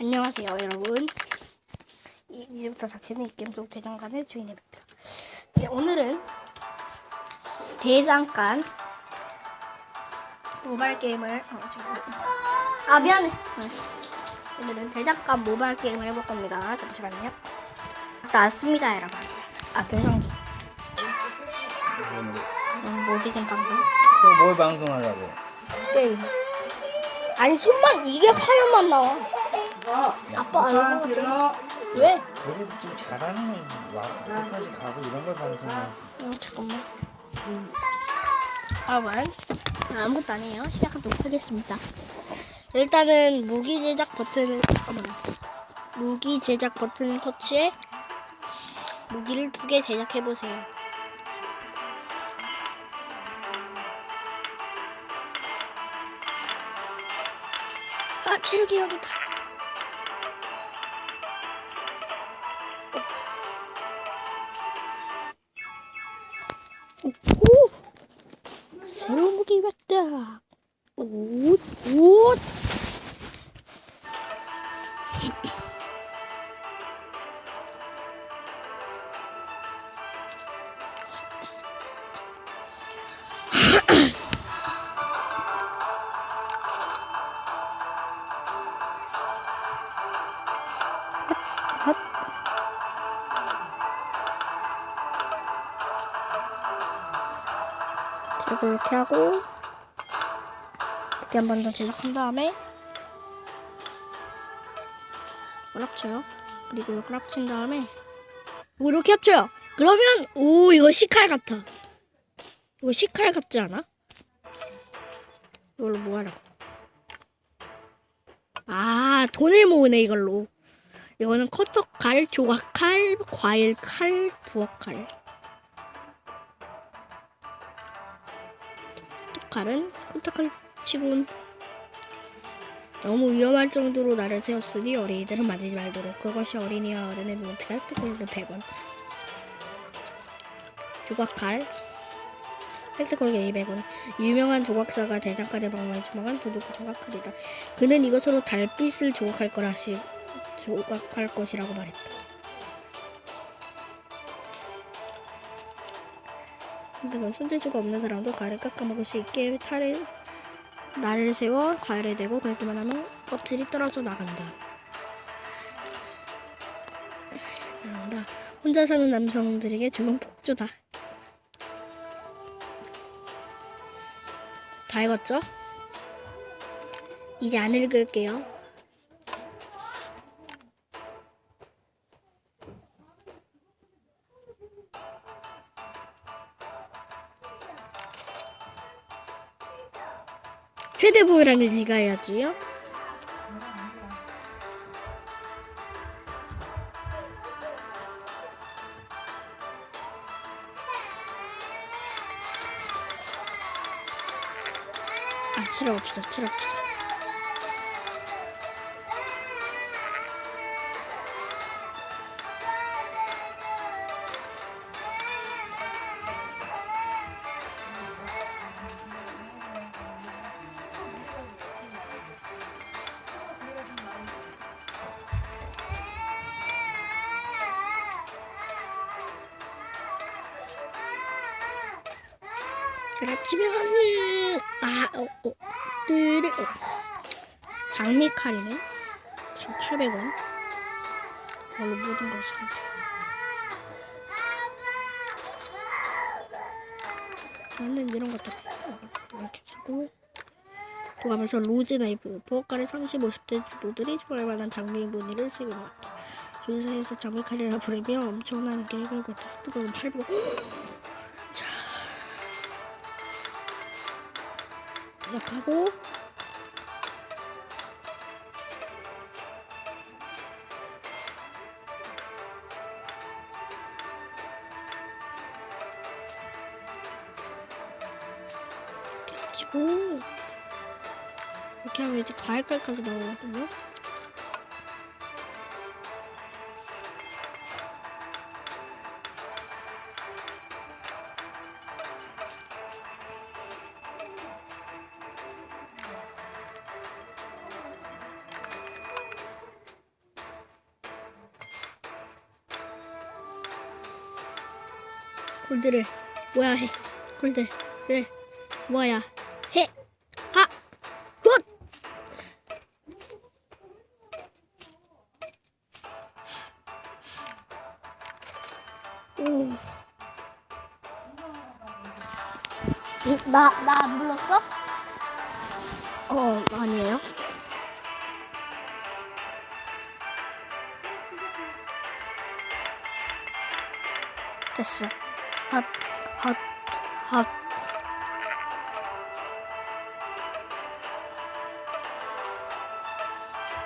안녕하세요 여러분. 이- 이제부터 닥치는 이 게임 속 대장간의 주인입니다. 예, 오늘은 대장간 모바일 게임을 어, 아 미안해. 어. 오늘은 대장간 모바일 게임을 해볼 겁니다. 잠시만요. 나왔습니다 여러분. 아 변성기 뭔데? 음, 모기긴 방송 또뭘 방송하려고? 게임 아니 손만 이게 화면만 나와 아빠 안안 하고 들어? 왜? 그래도 좀 잘하는 와 끝까지 가고 이런 걸 방송하지. 어, 잠깐만. 여러분, 아무것도 아니에요. 시작하도록 하겠습니다. 일단은 무기 제작 버튼을, 어머나. 무기 제작 버튼을 터치해 무기를 두 개 제작해 보세요. 아, 체력이 여기다. 무기 왔다. 옷, 옷. 그리고 이렇게 하고 이렇게 한번 더 제작한 다음에 이걸 합쳐요. 그리고 이걸 합친 다음에 오, 이렇게 합쳐요. 그러면 오 이거 시칼 같아. 이거 시칼 같지 않아? 이걸로 뭐 하라고? 아 돈을 모으네 이걸로. 이거는 커터 칼, 조각 칼, 과일 칼, 부엌 칼. 칼은 코타칼 치곤 너무 위험할 정도로 나를 세웠으니 어린이들은 만지지 말도록. 그것이 어린이와 어른의 눈높이다 획득골드 100원. 조각칼. 획득골드 200원. 유명한 조각사가 대장간에 방문해 주먹한 도둑 조각칼이다. 그는 이것으로 달빛을 조각할 거라 시 조각할 것이라고 말했다 근데 손재주가 없는 사람도 과일을 깎아 먹을 수 있게 탈을 날을 세워 과일을 대고 그렇게만 하면 껍질이 떨어져 나간다. 나온다. 혼자 사는 남성들에게 주문 폭주다. 다 읽었죠? 이제 안 읽을게요. 최대 보호량을 네가 해야지요. 아, 체력 없어, 체력 없어. 치면 아, 어, 어, 뜨리, 어. 장미 칼이네. 장 800원. 이걸로 모든 걸 사죠. 나는 이런 것도 이렇게 사고 또 가면서 로즈 나이프 부엌가래 30, 50대 주부들이 좋아할 만한 장미 무늬를 새겨 놨다. 조사에서 장미 칼이라 부르며 엄청난 게 이걸 갖다 뜨거운 800원. 시작하고 이렇게 치고 이렇게 하면 이제 과일 깔까지 나오거든요. 골드를 뭐야 해 골드를 뭐야 해 하 굿 오. 나, 나 안 불렀어? 어, 아니에요. 됐어. 핫, 핫, 핫.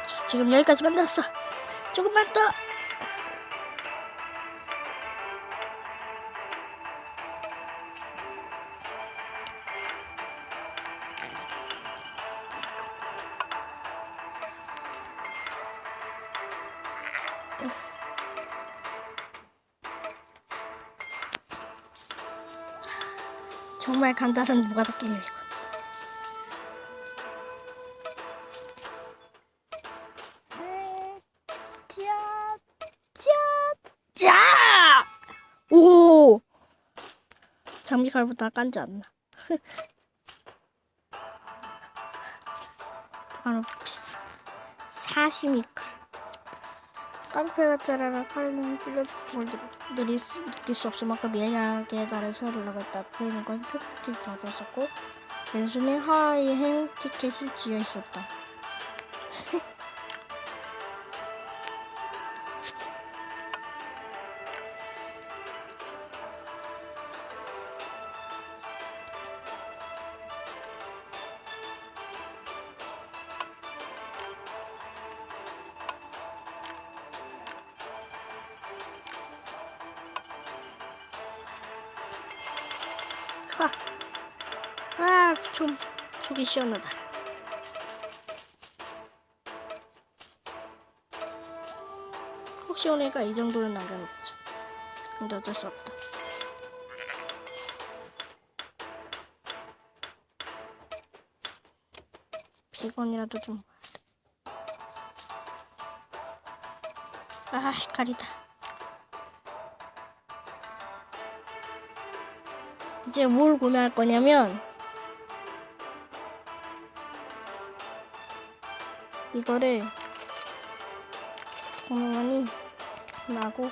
자, 지금 여기까지 만들었어. 조금만 더. 정말. 짜, 짜, 짜! 오! 장미칼보다 깐지 않나. 바로. 사시미 칼. 깡패가 짜라라 칼은 찔러서 걸 느낄 수, 느낄 수 없을 만큼 미안하게 나를 올라갔다 앞에 있는 건 닫혀 있었고 왼손에 하이행 티켓이 지어 있었다. 하. 아, 좀 속이 시원하다. 혹시 오니까 이 정도는 남겨놓자. 근데 어쩔 수 없다. 백원이라도좀 아, 헷갈리다. 이제 뭘 구매할 거냐면 이거를 고명하니 나고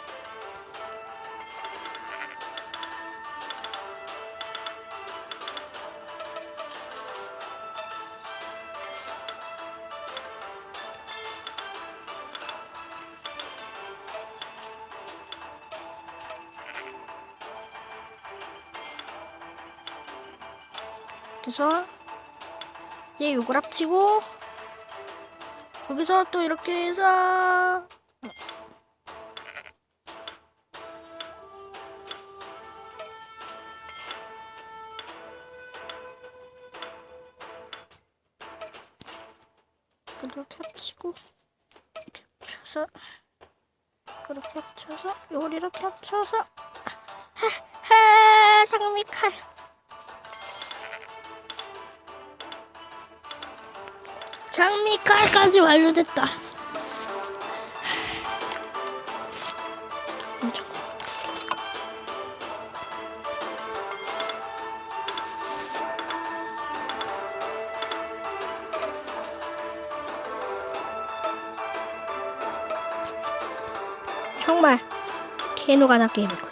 그래서 얘 요걸 합치고 여기서 또 이렇게 해서 그렇게 합치고 이렇게 합쳐서 그렇게 합쳐서 요걸 이렇게 합쳐서 하하 장미칼 장미 칼까지 완료됐다. 엄청. 정말 개노가다 게임이군. 무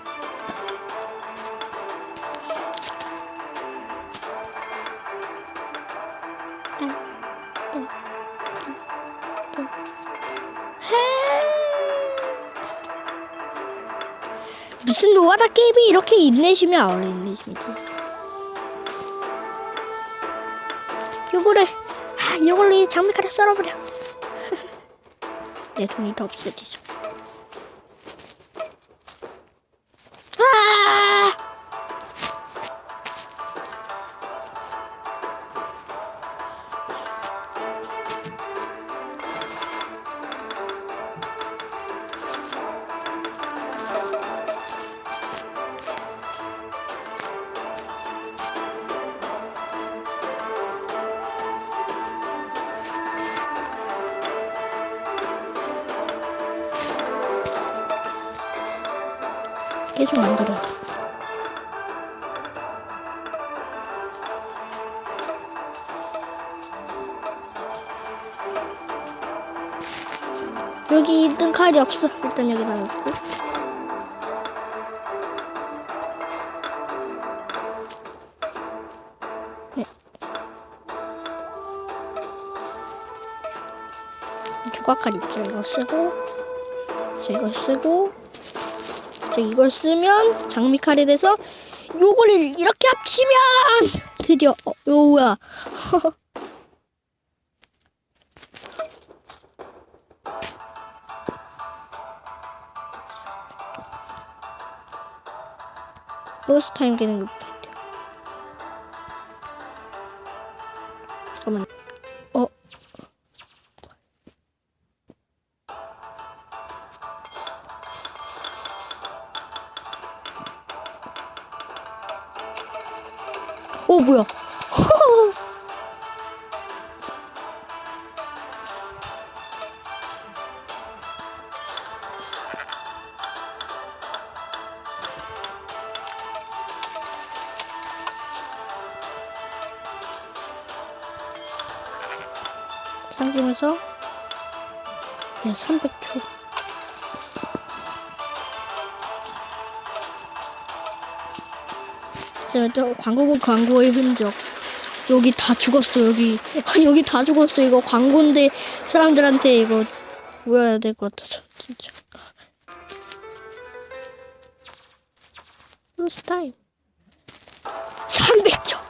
슨 노가다 게임이 이렇게 인내심이 아울러 인내심이지. 요거를 아 요걸로 이 장미칼에 썰어버려. 내 돈이 더 없어지죠. 계속 만들었어. 여기 있던 칼이 없어. 일단 여기다 놓고. 네. 조각칼 있죠. 이거 쓰고, 이거 쓰고, 자, 이걸 쓰면 장미칼이 돼서 요걸 이렇게 합치면 드디어 어, 요야. 보스 타임 되는 거 잠깐만 상점에서 네, 300초. 저 광고고 광고의 흔적. 여기 다 죽었어 여기. 여기 다 죽었어 이거. 광고인데 사람들한테 이거 보여야 될 것 같아서 진짜. 타임 300점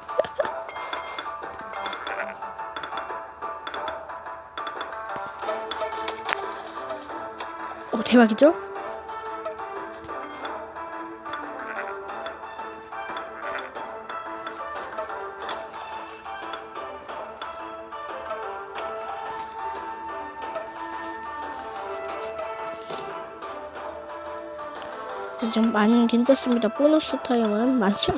대박이죠? 좀 많이 괜찮습니다. 보너스 타임은 많죠.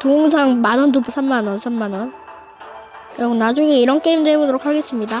동상 만 원도 3만 원, 3만 원. 그럼 나중에 이런 게임도 해보도록 하겠습니다.